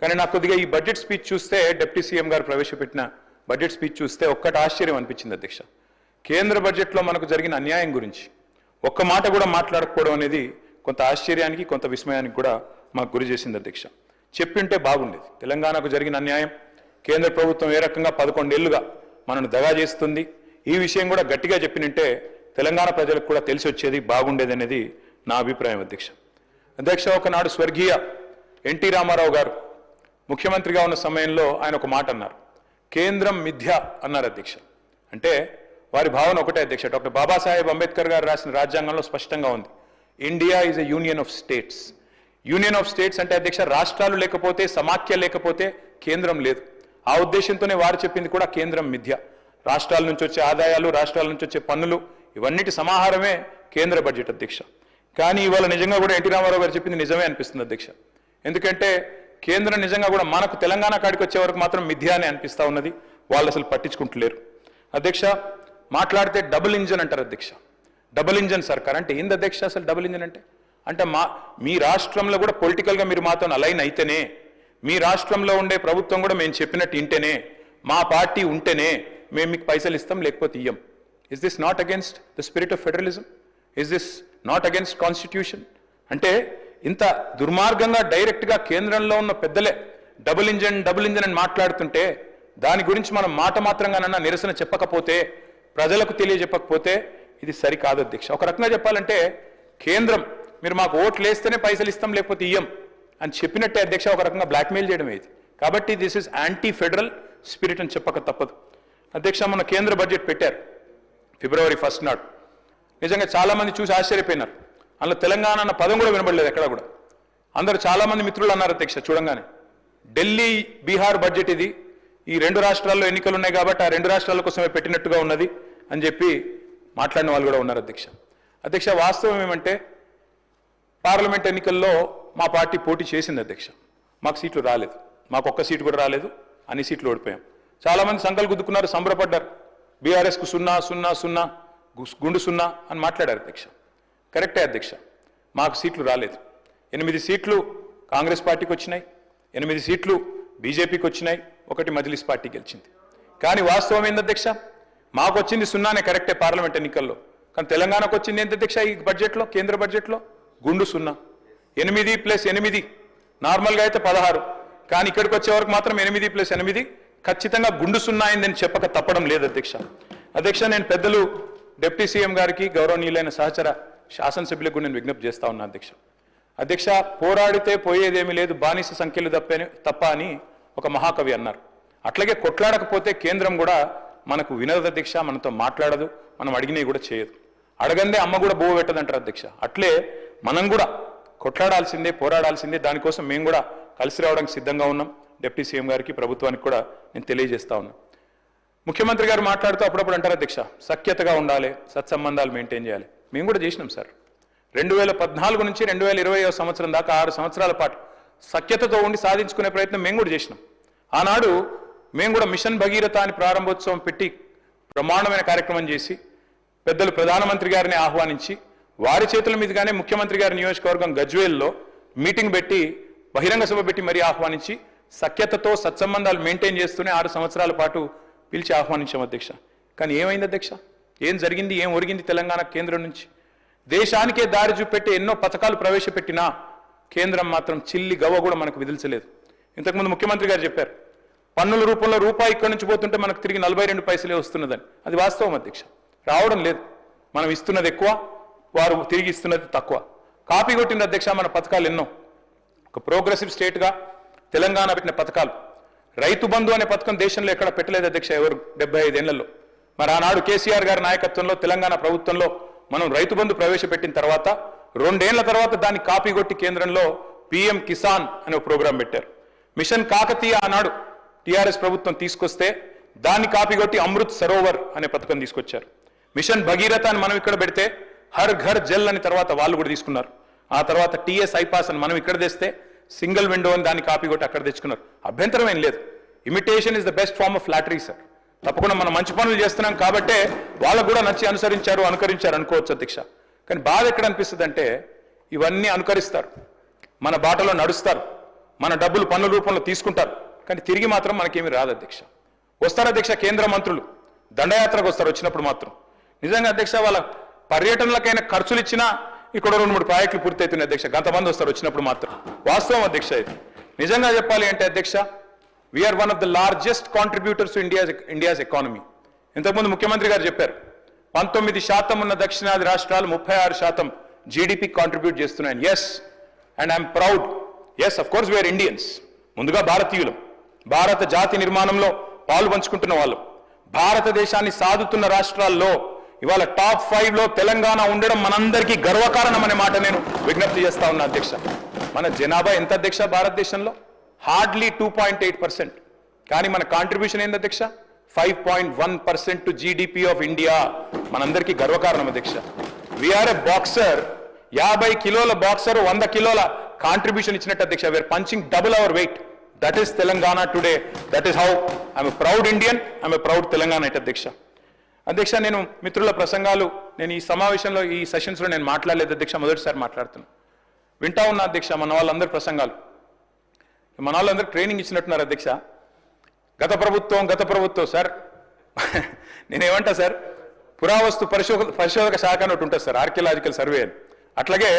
కానీ నాకు కొద్దిగా ఈ బడ్జెట్ స్పీచ్ చూస్తే డిప్యూటీ సీఎం గారు ప్రవేశపెట్టిన బడ్జెట్ స్పీచ్ చూస్తే ఒక్కటి ఆశ్చర్యం అనిపించింది అధ్యక్ష. కేంద్ర బడ్జెట్లో మనకు జరిగిన అన్యాయం గురించి ఒక్క మాట కూడా మాట్లాడకపోవడం అనేది కొంత ఆశ్చర్యానికి కొంత విస్మయానికి కూడా మాకు గురి చేసింది అధ్యక్ష. చెప్పింటే బాగుండేది. తెలంగాణకు జరిగిన అన్యాయం కేంద్ర ప్రభుత్వం ఏ రకంగా పదకొండేళ్ళుగా మనను దగా చేస్తుంది ఈ విషయం కూడా గట్టిగా చెప్పినంటే తెలంగాణ ప్రజలకు కూడా తెలిసి వచ్చేది బాగుండేది అనేది నా అభిప్రాయం అధ్యక్ష. అధ్యక్ష ఒకనాడు స్వర్గీయ ఎన్టీ రామారావు గారు ముఖ్యమంత్రిగా ఉన్న సమయంలో ఆయన ఒక మాట అన్నారు. కేంద్రం మిథ్య అన్నారు అధ్యక్ష అంటే వారి భావన ఒకటే అధ్యక్ష డాక్టర్ బాబాసాహెబ్ అంబేద్కర్ గారు రాసిన రాజ్యాంగంలో స్పష్టంగా ఉంది. India is a union of states union of states అంటే అధ్యక్ష రాష్ట్రాలు లేకపోతే సమాఖ్య లేకపోతే కేంద్రం లేదు. ఆ ఉద్దేశంతోనే వారు చెప్పింది కూడా కేంద్రం మిథ్య. రాష్ట్రాల నుంచి వచ్చే ఆదాయాలు రాష్ట్రాల నుంచి వచ్చే పన్నులు ఇవన్నిటి సమాహారమే కేంద్ర బడ్జెట్ అధ్యక్ష. కానీ ఇవాళ నిజంగా కూడా ఎన్టీ రామారావు గారు చెప్పింది నిజమే అనిపిస్తుంది అధ్యక్ష. ఎందుకంటే కేంద్రం నిజంగా కూడా మనకు తెలంగాణ కాడికి వచ్చే వరకు మాత్రం మిథ్యానే అని ఉన్నది. వాళ్ళు అసలు పట్టించుకుంటలేరు. అధ్యక్ష మాట్లాడితే డబుల్ ఇంజన్ అంటారు అధ్యక్ష. డబుల్ ఇంజన్ సర్కార్. అంటే ఏంది అధ్యక్ష అసలు డబుల్ ఇంజన్ అంటే? అంటే మా మీ రాష్ట్రంలో కూడా పొలిటికల్గా మీరు మాతో అలైన్ అయితేనే మీ రాష్ట్రంలో ఉండే ప్రభుత్వం కూడా మేము చెప్పినట్టు ఇంటేనే మా పార్టీ ఉంటేనే మేము మీకు పైసలు ఇస్తాం లేకపోతే ఇయ్యం. Is this not against the spirit of federalism is this not against constitution అంటే ఇంత దుర్మార్గంగా డైరెక్ట్గా కేంద్రంలో ఉన్న పెద్దలే డబుల్ ఇంజన్ డబుల్ ఇంజన్ అని మాట్లాడుతుంటే దాని గురించి మనం మాట మాత్రంగానన్నా నిరసన చెప్పకపోతే ప్రజలకు తెలియజెప్పకపోతే ఇది సరికాదు అధ్యక్ష. ఒక రకంగా చెప్పాలంటే కేంద్రం మీరు మాకు ఓట్లు వేస్తేనే పైసలు ఇస్తాం లేకపోతే ఇయ్యం అని చెప్పినట్టే అధ్యక్ష ఒక రకంగా బ్లాక్మెయిల్ చేయడం ఇది. కాబట్టి this is anti federal spirit అని చెప్పక తప్పదు. అధ్యక్ష మన కేంద్ర బడ్జెట్ పెట్టారు ఫిబ్రవరి ఫస్ట్ నాడు. నిజంగా చాలామంది చూసి ఆశ్చర్యపోయినారు. అందులో తెలంగాణ అన్న పదం కూడా వినబడలేదు ఎక్కడ కూడా. అందరు చాలామంది మిత్రులు అన్నారు అధ్యక్ష చూడంగానే. ఢిల్లీ బీహార్ బడ్జెట్ ఇది. ఈ రెండు రాష్ట్రాల్లో ఎన్నికలు ఉన్నాయి కాబట్టి ఆ రెండు రాష్ట్రాల కోసమే పెట్టినట్టుగా ఉన్నది అని చెప్పి మాట్లాడిన వాళ్ళు కూడా ఉన్నారు అధ్యక్ష. అధ్యక్ష వాస్తవం ఏమంటే పార్లమెంట్ ఎన్నికల్లో మా పార్టీ పోటీ చేసింది అధ్యక్ష. మాకు సీట్లు రాలేదు. మాకు ఒక్క సీటు కూడా రాలేదు. అన్ని సీట్లు ఓడిపోయాం. చాలామంది సంకలు గుద్దుకున్నారు సంబరపడ్డారు. బీఆర్ఎస్కు సున్నా సున్నా సున్నా గుండు సున్నా అని మాట్లాడారు అధ్యక్ష. కరెక్టే అధ్యక్ష. మాకు సీట్లు రాలేదు. ఎనిమిది సీట్లు కాంగ్రెస్ పార్టీకి వచ్చినాయి. ఎనిమిది సీట్లు బీజేపీకి వచ్చినాయి. ఒకటి మజ్లిస్ పార్టీ గెలిచింది. కానీ వాస్తవం ఏంది అధ్యక్ష? మాకు వచ్చింది సున్నానే కరెక్టే పార్లమెంట్ ఎన్నికల్లో. కానీ తెలంగాణకు వచ్చింది ఏంటి అధ్యక్ష ఈ బడ్జెట్లో కేంద్ర బడ్జెట్లో? గుండు సున్నా. ఎనిమిది ప్లస్ ఎనిమిది నార్మల్గా అయితే పదహారు. కానీ ఇక్కడికి వచ్చే వరకు మాత్రం ఎనిమిది ప్లస్ ఎనిమిది ఖచ్చితంగా గుండు సున్నా అయిందని చెప్పక తప్పడం లేదు అధ్యక్ష. అధ్యక్ష నేను పెద్దలు డిప్యూటీ సీఎం గారికి గౌరవనీయులైన సహచర శాసనసభ్యులకు నేను విజ్ఞప్తి చేస్తా ఉన్నా అధ్యక్ష. అధ్యక్ష పోరాడితే పోయేదేమీ లేదు బానిస సంఖ్యలు తప్పని తప్ప అని ఒక మహాకవి అన్నారు. అట్లాగే కొట్లాడకపోతే కేంద్రం కూడా మనకు వినదు అధ్యక్ష మనతో మాట్లాడదు మనం అడిగినవి కూడా చేయదు. అడగందే అమ్మ కూడా బువ్వ పెట్టదంటారు అధ్యక్ష. అట్లే మనం కూడా కొట్లాడాల్సిందే పోరాడాల్సిందే దానికోసం మేము కూడా కలిసి రావడానికి సిద్ధంగా ఉన్నాం. డిప్యూటీ సీఎం గారికి ప్రభుత్వానికి కూడా నేను తెలియజేస్తా ఉన్నాను ముఖ్యమంత్రి గారు మాట్లాడుతూ అప్పుడప్పుడు అంటారు అధ్యక్ష సఖ్యతగా ఉండాలి సత్సంబంధాలు మెయింటైన్ చేయాలి. మేము కూడా చేసినాం సార్. రెండు వేల పద్నాలుగు నుంచి రెండు వేల ఇరవై సంవత్సరం దాకా ఆరు సంవత్సరాల పాటు సఖ్యతతో ఉండి సాధించుకునే ప్రయత్నం మేము కూడా చేసినాం. ఆనాడు మేము కూడా మిషన్ భగీరథ అని ప్రారంభోత్సవం పెట్టి బ్రహ్మాండమైన కార్యక్రమం చేసి పెద్దలు ప్రధానమంత్రి గారిని ఆహ్వానించి వారి చేతుల మీదుగానే ముఖ్యమంత్రి గారి నియోజకవర్గం గజ్వేల్లో మీటింగ్ పెట్టి బహిరంగ సభ పెట్టి మరీ ఆహ్వానించి సఖ్యతతో సత్సంబంధాలు మెయింటైన్ చేస్తూనే ఆరు సంవత్సరాల పాటు పిలిచి ఆహ్వానించాం అధ్యక్ష. కానీ ఏమైంది అధ్యక్ష? ఏం జరిగింది ఏం ఒరిగింది తెలంగాణ కేంద్రం నుంచి? దేశానికే దారి చూపెట్టి ఎన్నో పథకాలు ప్రవేశపెట్టినా కేంద్రం మాత్రం చిల్లి గవ్వ కూడా మనకు విధిల్చలేదు ఇంతకుముందు ముఖ్యమంత్రి గారు చెప్పారు పన్నుల రూపంలో రూపాయి ఇక్కడి నుంచి పోతుంటే మనకు తిరిగి నలభై రెండు పైసలే వస్తున్నదని. అది వాస్తవం అధ్యక్ష. రావడం లేదు. మనం ఇస్తున్నది ఎక్కువ వారు తిరిగి ఇస్తున్నది తక్కువ. కాపీ కొట్టిన అధ్యక్ష మన పథకాలు ఎన్నో. ఒక ప్రోగ్రెసివ్ స్టేట్గా తెలంగాణ పెట్టిన పథకాలు. రైతు బంధు అనే పథకం దేశంలో ఎక్కడ పెట్టలేదు అధ్యక్ష ఎవరు? డెబ్బై ఐదేళ్ళలో మరి ఆనాడు కేసీఆర్ గారి నాయకత్వంలో తెలంగాణ ప్రభుత్వంలో మనం రైతు బంధు ప్రవేశపెట్టిన తర్వాత రెండేళ్ళ తర్వాత దాన్ని కాపీ కొట్టి కేంద్రంలో పిఎం కిసాన్ అనే ప్రోగ్రాం పెట్టారు. మిషన్ కాకతీయ ఆనాడు టిఆర్ఎస్ ప్రభుత్వం తీసుకొస్తే దాన్ని కాపీ కొట్టి అమృత్ సరోవర్ అనే పథకం తీసుకొచ్చారు. మిషన్ భగీరథ అని మనం ఇక్కడ పెడితే హర్ ఘర్ జల్ అని తర్వాత వాళ్ళు కూడా తీసుకున్నారు. ఆ తర్వాత టీఎస్ ఐపాస్ అని మనం ఇక్కడ తెస్తే సింగిల్ విండో అని దాన్ని కాపీ కొట్టి అక్కడ తెచ్చుకున్నారు. అభ్యంతరం ఏం లేదు. Imitation is the best form of flattery sir. తప్పకుండా మనం మంచి పనులు చేస్తున్నాం కాబట్టే వాళ్ళకు కూడా నచ్చి అనుసరించారు అనుకరించారు అనుకోవచ్చు అధ్యక్ష. కానీ బాధ ఎక్కడ అనిపిస్తుంది అంటే ఇవన్నీ అనుకరిస్తారు. మన బాటలో నడుస్తారు. మన డబ్బులు పన్నుల రూపంలో తీసుకుంటారు. కానీ తిరిగి మాత్రం మనకేమీ రాదు అధ్యక్ష. వస్తారు అధ్యక్ష కేంద్ర మంత్రులు. దండయాత్రకు వస్తారు వచ్చినప్పుడు మాత్రం. నిజంగా అధ్యక్ష వాళ్ళ పర్యటనలకైనా ఖర్చులు ఇచ్చినా ఇక్కడ రెండు మూడు ప్రాజెక్టులు పూర్తవుతున్నాయి అధ్యక్ష. గంతమంది వస్తారు వచ్చినప్పుడు మాత్రం. వాస్తవం అధ్యక్ష ఇది. నిజంగా చెప్పాలి అంటే అధ్యక్ష we are one of the largest contributors to India India's economy ఇంతకుముందు ముఖ్యమంత్రి గారు చెప్పారు పంతొమ్మిది శాతం ఉన్న దక్షిణాది రాష్ట్రాలు ముప్పై ఆరు శాతం జీడిపి కాంట్రిబ్యూట్ చేస్తున్నాయి yes and I'm proud yes of course we are Indians ముందుగా భారతీయులు. భారత జాతి నిర్మాణంలో పాలు పంచుకుంటున్న వాళ్ళు. భారతదేశాన్ని సాదుతున్న రాష్ట్రాల్లో ఇవాళ టాప్ ఫైవ్లో తెలంగాణ ఉండడం మనందరికీ గర్వకారణం అనే మాట నేను విజ్ఞప్తి చేస్తా ఉన్నా అధ్యక్ష. మన జనాభా ఎంత అధ్యక్ష భారతదేశంలో? Hardly two point eight percent కానీ మన కాంట్రిబ్యూషన్ ఏంది అధ్యక్ష? Five point one percent to GDP of India మనందరికీ గర్వకారణం అధ్యక్ష. వీఆర్ ఎ బాక్సర్ యాభై కిలోల బాక్సర్ వంద కిలోల కాంట్రిబ్యూషన్ ఇచ్చినట్టు అధ్యక్ష. We are punching double our weight that is Telangana today that is how I'm proud Indian I'm proud Telangana it అధ్యక్ష. అధ్యక్ష నేను మిత్రుల ప్రసంగాలు నేను ఈ సమావేశంలో ఈ సెషన్స్లో నేను మాట్లాడలేదు అధ్యక్ష మొదటిసారి మాట్లాడుతున్నాను వింటా ఉన్నా అధ్యక్ష మన వాళ్ళందరి ప్రసంగాలు. మన వాళ్ళందరూ ట్రైనింగ్ ఇచ్చినట్టున్నారు అధ్యక్ష. గత ప్రభుత్వం గత ప్రభుత్వం సార్ నేనేమంటా సార్ పురావస్తు పరిశోధ పరిశోధక శాఖ అని ఒకటి ఉంటుంది సార్ ఆర్కియలాజికల్ సర్వే అని. అట్లాగే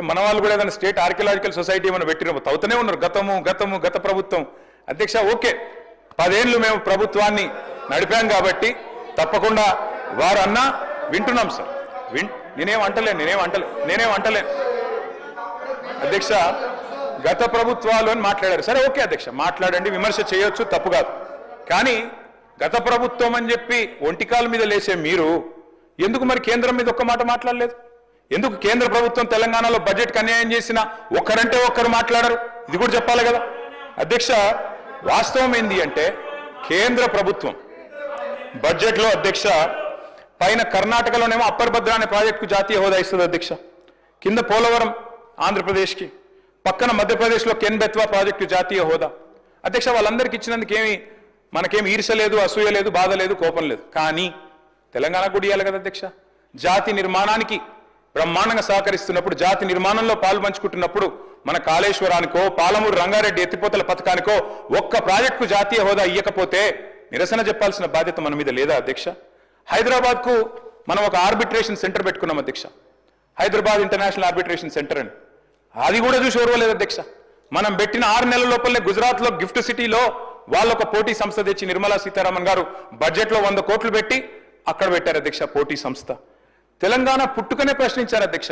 మన వాళ్ళు కూడా ఏదైనా స్టేట్ ఆర్కియలాజికల్ సొసైటీ ఏమైనా పెట్టిన తవ్వుతూనే ఉన్నారు. గతము గతము గత ప్రభుత్వం. అధ్యక్ష ఓకే. పదేళ్ళు మేము ప్రభుత్వాన్ని నడిపాం కాబట్టి తప్పకుండా వారు అన్నా వింటున్నాం సార్ విన్ నేనేం అంటలేను నేనేం అంటలే నేనేం అంటలేను. అధ్యక్ష గత ప్రభుత్వాలు అని మాట్లాడారు. సరే ఓకే అధ్యక్ష మాట్లాడండి విమర్శ చేయొచ్చు తప్పు కాదు. కానీ గత ప్రభుత్వం అని చెప్పి ఒంటికాల మీద లేసే మీరు ఎందుకు మరి కేంద్రం మీద ఒక్క మాట మాట్లాడలేదు? ఎందుకు కేంద్ర ప్రభుత్వం తెలంగాణలో బడ్జెట్కి అన్యాయం చేసినా ఒక్కరంటే ఒక్కరు మాట్లాడరు? ఇది కూడా చెప్పాలి కదా. అధ్యక్ష వాస్తవం ఏంది అంటే కేంద్ర ప్రభుత్వం బడ్జెట్లో అధ్యక్ష పైన కర్ణాటకలోనేమో అప్పర్ భద్ర అనే ప్రాజెక్టుకు జాతీయ హోదా ఇస్తుంది అధ్యక్ష. కింద పోలవరం ఆంధ్రప్రదేశ్కి. పక్కన మధ్యప్రదేశ్లో కెన్ బెత్వా ప్రాజెక్టు జాతీయ హోదా. అధ్యక్ష వాళ్ళందరికీ ఇచ్చినందుకు ఏమి మనకేం ఈర్ష లేదు అసూయ లేదు బాధ లేదు కోపం లేదు. కానీ తెలంగాణ కూడా ఇవ్వాలి కదా అధ్యక్ష. జాతి నిర్మాణానికి బ్రహ్మాండంగా సహకరిస్తున్నప్పుడు జాతి నిర్మాణంలో పాలు పంచుకుంటున్నప్పుడు మన కాళేశ్వరానికో పాలమూరు రంగారెడ్డి ఎత్తిపోతల పథకానికో ఒక్క ప్రాజెక్టుకు జాతీయ హోదా ఇయ్యకపోతే నిరసన చెప్పాల్సిన బాధ్యత మన మీద లేదా అధ్యక్ష? హైదరాబాద్కు మనం ఒక ఆర్బిట్రేషన్ సెంటర్ పెట్టుకున్నాం అధ్యక్ష. హైదరాబాద్ ఇంటర్నేషనల్ ఆర్బిట్రేషన్ సెంటర్ అని. అది కూడా చూసి ఓర్వలేదు అధ్యక్ష. మనం పెట్టిన ఆరు నెలల లోపలనే గుజరాత్లో గిఫ్ట్ సిటీలో వాళ్ళు ఒక పోటీ సంస్థ తెచ్చి నిర్మలా సీతారామన్ గారు బడ్జెట్లో వంద కోట్లు పెట్టి అక్కడ పెట్టారు అధ్యక్ష పోటీ సంస్థ. తెలంగాణ పుట్టుకనే ప్రశ్నించారు అధ్యక్ష.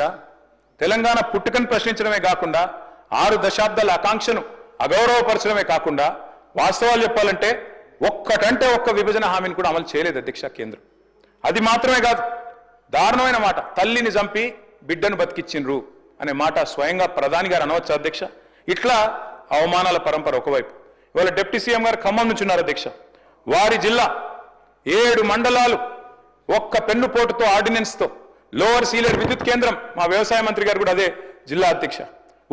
తెలంగాణ పుట్టుకని ప్రశ్నించడమే కాకుండా ఆరు దశాబ్దాల ఆకాంక్షను అగౌరవపరచడమే కాకుండా వాస్తవాలు చెప్పాలంటే ఒక్కటంటే ఒక్క విభజన హామీని కూడా అమలు చేయలేదు అధ్యక్ష కేంద్రం. అది మాత్రమే కాదు దారుణమైన మాట. తల్లిని చంపి బిడ్డను బతికిచ్చిండ్రు. అనే మాట స్వయంగా ప్రధాని గారు అనవచ్చు అధ్యక్ష? ఇట్లా అవమానాల పరంపర ఒకవైపు. ఇవాళ డిప్యూటీ సీఎం గారు ఖమ్మం నుంచి ఉన్నారు అధ్యక్ష. వారి జిల్లా ఏడు మండలాలు ఒక్క పెన్నుపోటుతో ఆర్డినెన్స్తో లోవర్ సీలర్ విద్యుత్ కేంద్రం మా వ్యవసాయ మంత్రి గారు కూడా అదే జిల్లా అధ్యక్ష.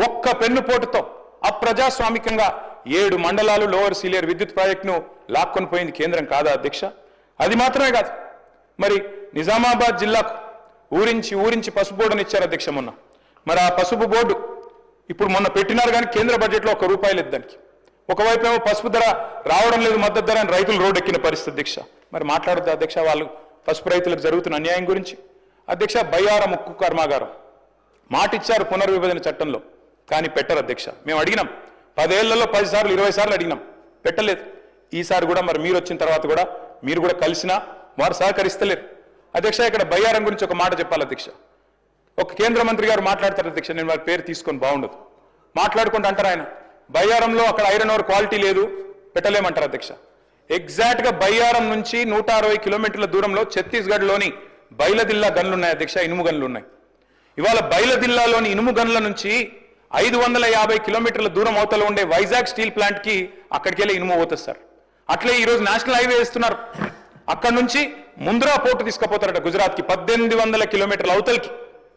ఒక్క పెన్నుపోటుతో అప్రజాస్వామికంగా ఏడు మండలాలు లోవర్ సీలియర్ విద్యుత్ ప్రాజెక్టును లాక్కొని పోయింది కేంద్రం కాదా అధ్యక్ష? అది మాత్రమే కాదు. మరి నిజామాబాద్ జిల్లాకు ఊరించి ఊరించి పసుపు ఇచ్చారు అధ్యక్ష మొన్న. మరి ఆ పసుపు బోర్డు ఇప్పుడు మొన్న పెట్టినారు కానీ కేంద్ర బడ్జెట్లో ఒక రూపాయి లేదు దానికి. ఒకవైపు ఏమో పసుపు ధర రావడం లేదు మద్దతు ధర అని రైతులు రోడ్డు ఎక్కిన పరిస్థితి అధ్యక్ష. మరి మాట్లాడద్దు అధ్యక్ష వాళ్ళు పసుపు రైతులకు జరుగుతున్న అన్యాయం గురించి. అధ్యక్ష బయ్యారం ఉక్కు కర్మాగారం. మాట ఇచ్చారు పునర్విభజన చట్టంలో కానీ పెట్టరు అధ్యక్ష. మేము అడిగినాం. పదేళ్ళలో పది సార్లు ఇరవై సార్లు అడిగినాం. పెట్టలేదు. ఈసారి కూడా మరి మీరు వచ్చిన తర్వాత కూడా మీరు కూడా కలిసినా వారు సహకరిస్తలేరు. అధ్యక్ష ఇక్కడ బయ్యారం గురించి ఒక మాట చెప్పాలి అధ్యక్ష. ఒక కేంద్ర మంత్రి గారు మాట్లాడతారు అధ్యక్ష నేను వారి పేరు తీసుకొని బాగుండదు. మాట్లాడుకుంటూ అంటారు ఆయన బయ్యారంలో అక్కడ ఐరన్ ఓవర్ క్వాలిటీ లేదు పెట్టలేమంటారు అధ్యక్ష. ఎగ్జాక్ట్గా బయ్యారం నుంచి నూట అరవై కిలోమీటర్ల దూరంలో ఛత్తీస్గఢ్లోని బైలదిల్లా గన్లున్నాయి అధ్యక్ష ఇనుము గన్లు ఉన్నాయి ఇవాళ బైలదిల్లాలోని ఇనుము గన్ల నుంచి ఐదు వందల యాభై కిలోమీటర్ల దూరం అవతల ఉండే వైజాగ్ స్టీల్ ప్లాంట్కి అక్కడికి వెళ్ళి ఇనుము పోతుంది సార్. అట్లే ఈరోజు నేషనల్ హైవే వేస్తున్నారు. అక్కడ నుంచి ముంద్రా పోర్టు తీసుకుపోతారట గుజరాత్కి పద్దెనిమిది వందల కిలోమీటర్ల అవతలకి.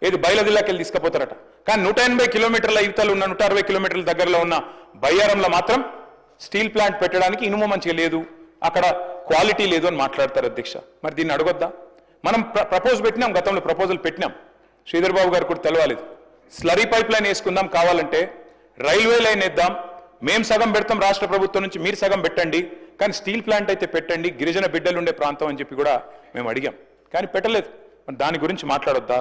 ఏది బయలుదిల్లాకి వెళ్ళి తీసుకుపోతారట. కానీ నూట ఎనభై కిలోమీటర్ల ఇవతలు ఉన్న నూట అరవై కిలోమీటర్ల దగ్గరలో ఉన్న బయ్యారంలో మాత్రం స్టీల్ ప్లాంట్ పెట్టడానికి ఇనుము మంచిగా లేదు. అక్కడ క్వాలిటీ లేదు అని మాట్లాడతారు అధ్యక్ష. మరి దీన్ని అడగొద్దా? మనం ప్రపోజ్ పెట్టినాం గతంలో ప్రపోజల్ పెట్టినాం. శ్రీధర్ బాబు గారు కూడా తెలవాలేదు. స్లరీ పైప్ లైన్ వేసుకుందాం కావాలంటే రైల్వే లైన్ వేద్దాం. మేం సగం పెడతాం రాష్ట్ర ప్రభుత్వం నుంచి మీరు సగం పెట్టండి. కానీ స్టీల్ ప్లాంట్ అయితే పెట్టండి గిరిజన బిడ్డలు ఉండే ప్రాంతం అని చెప్పి కూడా మేము అడిగాం. కానీ పెట్టలేదు. దాని గురించి మాట్లాడొద్దా?